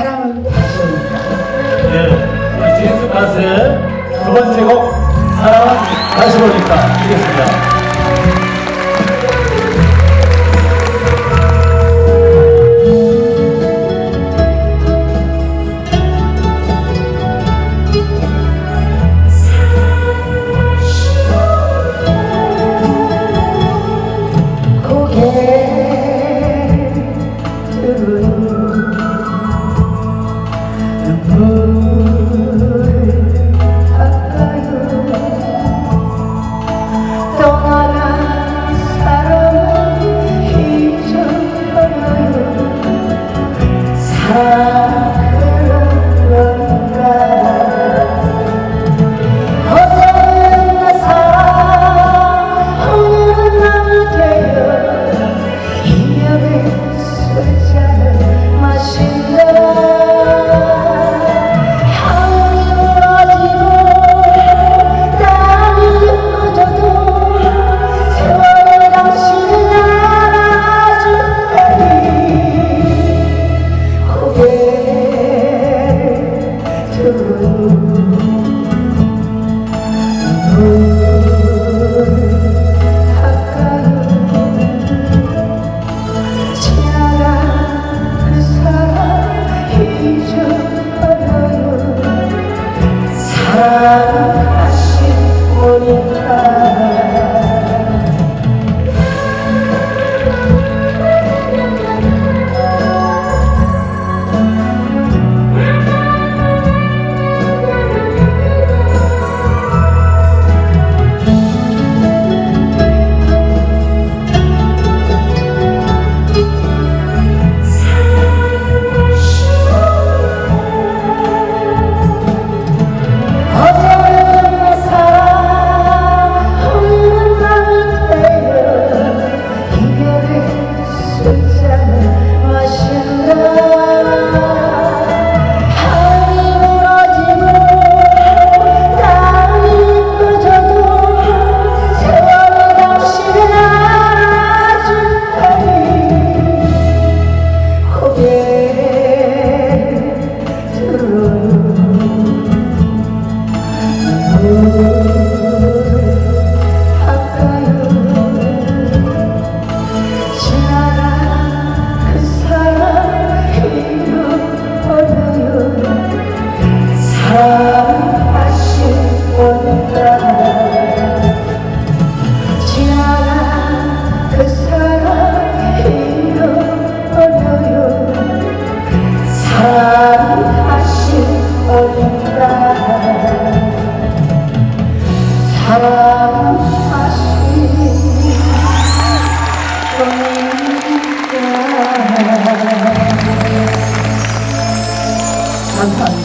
사랑은 다시입니다. 네, 우리 진수 가수의 두 번째 곡 사랑은 다시 오니까 듣겠습니다. Oh.